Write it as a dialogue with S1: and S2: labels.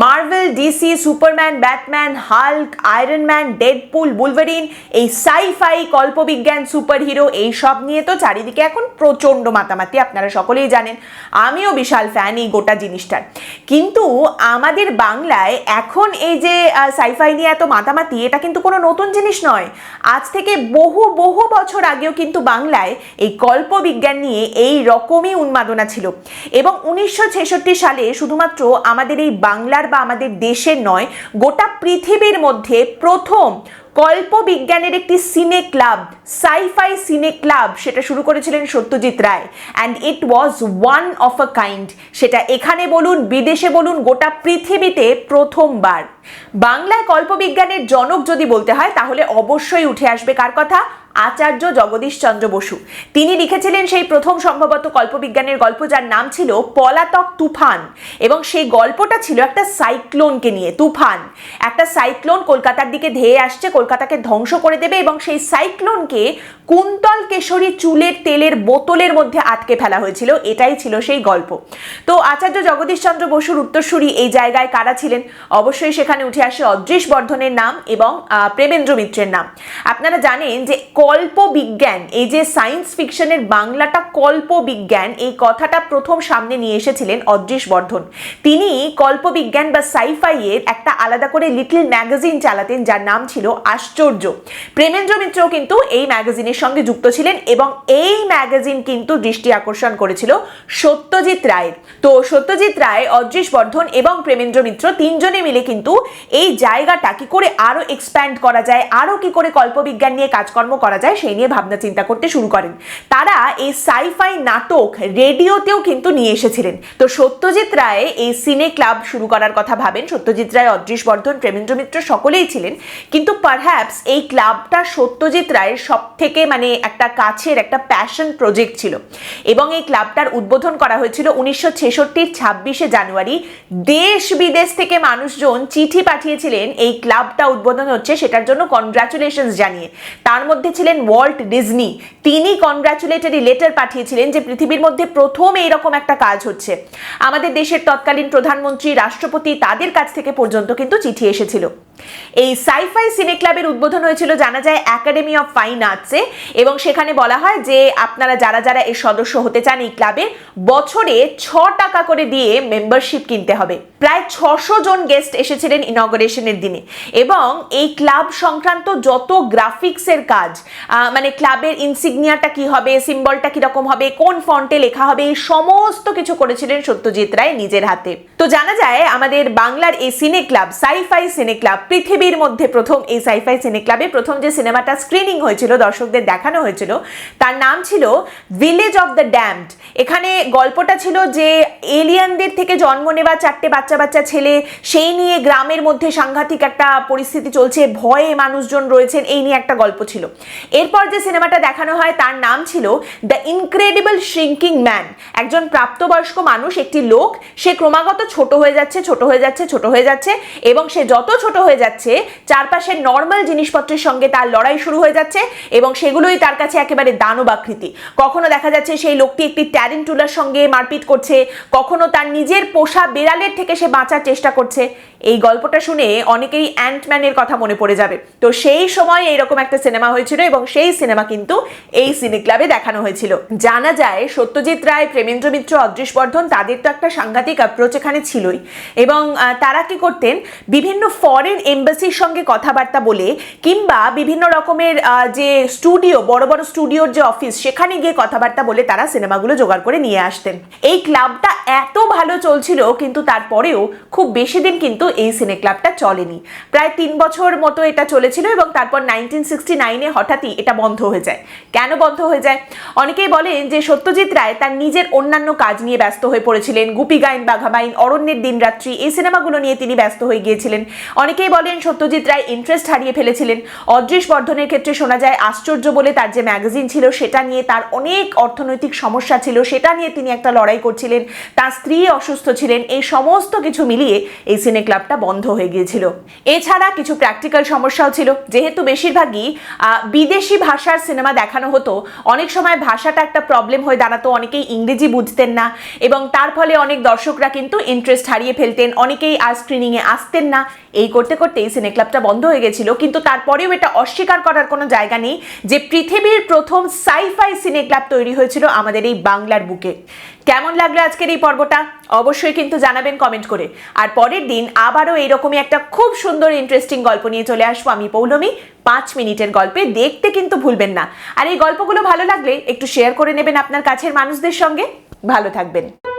S1: Marvel DC Superman Batman Hulk Iron Man Deadpool Wolverine এই sci fi কল্পবিজ্ঞান superhero এই সব নিয়ে তো চারিদিকে এখন প্রচণ্ড মাতামাতি, আপনারা সকলেই জানেন। আমিও বিশাল ফ্যান এই গোটা জিনিসটার। কিন্তু আমাদের বাংলায় এখন এই যে সাইফাই নিয়ে এত মাতামাতি, এটা কিন্তু কোনো নতুন জিনিস নয়। আজ থেকে বহু বহু বছর আগেও কিন্তু বাংলায় এই কল্পবিজ্ঞান নিয়ে এই রকমই উন্মাদনা ছিল। এবং উনিশশো ছেষট্টি সালে শুধুমাত্র আমাদের এই বাংলার বা আমাদের দেশের নয়, গোটা পৃথিবীর মধ্যে প্রথম কল্পবিজ্ঞানের একটি সিনে ক্লাব, সাইফাই সিনে ক্লাব সেটা শুরু করেছিলেন Satyajit Ray. And it was one of a kind সেটা এখানে বলুন, বিদেশে বলুন, গোটা পৃথিবীতে প্রথমবার। বাংলায় কল্পবিজ্ঞানের জনক যদি বলতে হয়, তাহলে অবশ্যই উঠে আসবে কার কথা? আচার্য জগদীশ চন্দ্র বসু। তিনি লিখেছিলেন সেই প্রথম সম্ভবত কল্পবিজ্ঞানের গল্প যার নাম ছিল পলাতক তুফান এবং সেই গল্পটা ছিল একটা সাইক্লোনকে নিয়ে, তুফান। একটা সাইক্লোন কলকাতার দিকে ধেয়ে আসছে, কলকাতাকে ধ্বংস করে দেবে এবং সেই সাইক্লোনকে কুন্তল কেশরী চুলের তেলের বোতলের মধ্যে আটকে ফেলা হয়েছিল। এটাই ছিল সেই গল্প। তো আচার্য জগদীশ চন্দ্র বসুর উত্তরসূরি এই জায়গায় কারা ছিলেন? অবশ্যই সেখানে উঠে আসে অদৃশ বর্ধনের নাম এবং প্রেমেন্দ্র মিত্রের নাম। আপনারা জানেন যে কল্প বিজ্ঞান এই যে সায়েন্স ফিকশনের বাংলাটা কল্প বিজ্ঞান এই কথাটা প্রথম সামনে নিয়ে এসেছিলেন অদৃশ বর্ধন। তিনি কল্প বিজ্ঞান বা সাইফাই এর একটা আলাদা করে লিটল ম্যাগাজিন চালাতেন, যার নাম ছিল আশ্চর্য। প্রেমেন্দ্র মিত্রও কিন্তু এই ম্যাগাজিনের সঙ্গে যুক্ত ছিলেন এবং এই ম্যাগাজিন কিন্তু দৃষ্টি আকর্ষণ করেছিল সত্যজিৎ রায়ের। তো সত্যজিৎ রায় অদৃশ বর্ধন এবং প্রেমেন্দ্র মিত্র তিনজনে মিলে কিন্তু এই জায়গাটা কি করে আরও এক্সপ্যান্ড করা যায়, আরও কি করে কল্পবিজ্ঞান নিয়ে কাজকর্ম করা যায়, সেই নিয়ে ভাবনা চিন্তা করতে শুরু করেন। তারা এই সাইফাই নাটক রেডিওতেও কিন্তু নিয়ে এসেছিলেন। তো সত্যজিৎ রায় এই সিনে ক্লাব শুরু করার কথা ভাবেন। সত্যজিৎ রায়, অদৃশ বর্ধন, প্রেমেন্দ্র মিত্র সকলেই ছিলেন। কিন্তু পারহ্যাপস এই ক্লাবটা সত্যজিৎ রায়ের সব থেকে মানে একটা কাছের একটা প্যাশন প্রজেক্ট ছিল। এবং এই ক্লাবটার উদ্বোধন করা হয়েছিল উনিশশো ছেষট্টির ছাব্বিশে জানুয়ারি। দেশ বিদেশ থেকে মানুষজন চিঠি পাঠিয়েছিলেন, এই ক্লাবটা উদ্বোধন হচ্ছে, সেটার জন্য কনগ্রাচুলেশন জানিয়ে। তার মধ্যে ছিলেন ওয়াল্ট ডিজনি। তিনি কনগ্রাচুলেটরি লেটার পাঠিয়েছিলেন যে পৃথিবীর মধ্যে প্রথম এইরকম একটা কাজ হচ্ছে। আমাদের দেশের তৎকালীন প্রধানমন্ত্রী, রাষ্ট্রপতি তাদের কাছ থেকে পর্যন্ত কিন্তু চিঠি এসেছিল। এই সাইফাই সিনে ক্লাবের উদ্বোধন হয়েছিল, জানা যায়, একাডেমি অফ ফাইন আর্টসে। এবং সেখানে বলা হয় যে, আপনারা যারা যারা এর সদস্য হতে চান এই ক্লাবে, বছরে ছ টাকা করে দিয়ে মেম্বারশিপ কিনতে হবে। প্রায় ছশো জন গেস্ট এসেছিলেন ইনগরেশনের দিনে। এবং এই ক্লাব সংক্রান্ত যত গ্রাফিক্সের কাজ মানে ক্লাবের ইনসিগনিয়াটা কি হবে সিম্বলটা কীরকম হবে, কোন ফন্টে লেখা হবে, এই সমস্ত কিছু করেছিলেন সত্যজিৎ রায় নিজের হাতে। তো জানা যায়, আমাদের বাংলার এই সিনে ক্লাব সাইফাই সিনে ক্লাব পৃথিবীর মধ্যে প্রথম, এই সাইফাই সিনে ক্লাবে প্রথম যে সিনেমাটা স্ক্রিনিং হয়েছিল, দর্শকদের দেখানো হয়েছিল, তার নাম ছিল ভিলেজ অফ দ্য ড্যামড এখানে গল্পটা ছিল যে এলিয়ানদের থেকে জন্ম নেওয়া চারটে বাচ্চা বাচ্চা ছেলে, সেই নিয়ে গ্রামের মধ্যে সাংঘাতিক একটা পরিস্থিতি চলছে, ভয়ে মানুষজন রয়েছেন, এই নিয়ে একটা গল্প ছিল। এরপর যে সিনেমাটা দেখানো হয়, তার নাম ছিল দ্য ইনক্রেডিবল শ্রিঙ্কিং ম্যান। একজন প্রাপ্তবয়স্ক মানুষ, একটি লোক, সে ক্রমাগত ছোট হয়ে যাচ্ছে, ছোট হয়ে যাচ্ছে, ছোট হয়ে যাচ্ছে এবং সে যত ছোট হয়ে যাচ্ছে চারপাশের নর্মাল জিনিসপত্রের সঙ্গে তার লড়াই শুরু হয়ে যাচ্ছে এবং সেগুলোই তার কাছে একেবারে দানবাকৃতি কখনো দেখা যাচ্ছে সেই লোকটি একটি ট্যারেন্টুলার সঙ্গে মারপিট করছে, কখনো তার নিজের পোষা বেড়ালের থেকে সে বাঁচার চেষ্টা করছে। এই গল্পটা শুনে অনেকেই অ্যান্টম্যানের কথা মনে পড়ে যাবে। তো সেই সময় এইরকম একটা সিনেমা হয়েছিল এবং সেই সিনেমা কিন্তু এই সিনে ক্লাবে দেখানো হয়েছিল। জানা যায়, সত্যজিৎ রায়, প্রেমেন্দ্র মিত্র, অদৃশ বর্ধন তাদের তো একটা সাংঘাতিক অ্যাপ্রোচ এখানে ছিলই। এবং তারা কি করতেন, বিভিন্ন ফরেন এম্বাসির সঙ্গে কথাবার্তা বলে কিংবা বিভিন্ন রকমের যে স্টুডিও বড় বড় স্টুডিওর যে অফিস সেখানে গিয়ে কথাবার্তা বলে তারা সিনেমাগুলো জোগাড় করে নিয়ে আসতেন। এই ক্লাবটা এত ভালো চলছিল, কিন্তু তারপরেও খুব বেশি দিন কিন্তু এই সিনে ক্লাবটা চলেনি। প্রায় তিন বছর মতো এটা চলেছিল এবং তারপর নাইনটিন সিক্সটি নাইনে হঠাৎই এটা বন্ধ হয়ে যায়। কেন বন্ধ হয়ে যায়? অনেকেই বলেন যে সত্যজিৎ রায় তার নিজের অন্যান্য কাজ নিয়ে ব্যস্ত হয়ে পড়েছিলেন। গুপি গাইন বাঘাবাইন অরণ্যের দিনরাত্রি এই সিনেমাগুলো নিয়ে তিনি ব্যস্ত হয়ে গিয়েছিলেন। অনেকেই বলেন সত্যজিৎ রায় ইন্টারেস্ট হারিয়ে ফেলেছিলেন। অদৃশ বর্ধনের ক্ষেত্রে শোনা যায় আশ্চর্য বলে তার যে ম্যাগাজিন ছিল সেটা নিয়ে তার অনেক অর্থনৈতিক সমস্যা ছিল সেটা নিয়ে তিনি একটা লড়াই করছিলেন। তার স্ত্রী অসুস্থ ছিলেন এই সমস্ত কিছু মিলিয়ে এই সিনে ক্লাবটা বন্ধ হয়ে গিয়েছিল। এছাড়া কিছু প্র্যাকটিক্যাল সমস্যাও ছিল। যেহেতু বেশিরভাগই আহ, বিদেশি ভাষার সিনেমা দেখানো হতো, অনেক সময় ভাষাটা একটা প্রবলেম হয়ে দাঁড়াতো, অনেকেই ইংরেজি বুঝতেন না, এবং তার ফলে অনেক দর্শকরা কিন্তু ইন্টারেস্ট হারিয়ে ফেলতেন, অনেকেই আর স্ক্রিনিংয়ে আসতেন না। এই করতে করতেই সিনে ক্লাবটা বন্ধ হয়ে গেছিল, কিন্তু তারপরেও এটা অস্বীকার করার কোনো জায়গা নেই যে পৃথিবীর প্রথম সাইফাই সিনে ক্লাব তৈরি হয়েছিল আমাদের এই বাংলার বুকে। কেমন লাগল আজকের এই পর্বটা? অবশ্যই কিন্তু জানাবেন কমেন্ট করে। আর পরের দিন আবারও এইরকমই একটা খুব সুন্দর ইন্টারেস্টিং গল্প নিয়ে চলে আসব আমি, পৌলমি। পাঁচ মিনিটের গল্পে দেখতে কিন্তু ভুলবেন না। আর এই গল্পগুলো ভালো লাগলে একটু শেয়ার করে নেবেন আপনার কাছের মানুষদের সঙ্গে। ভালো থাকবেন।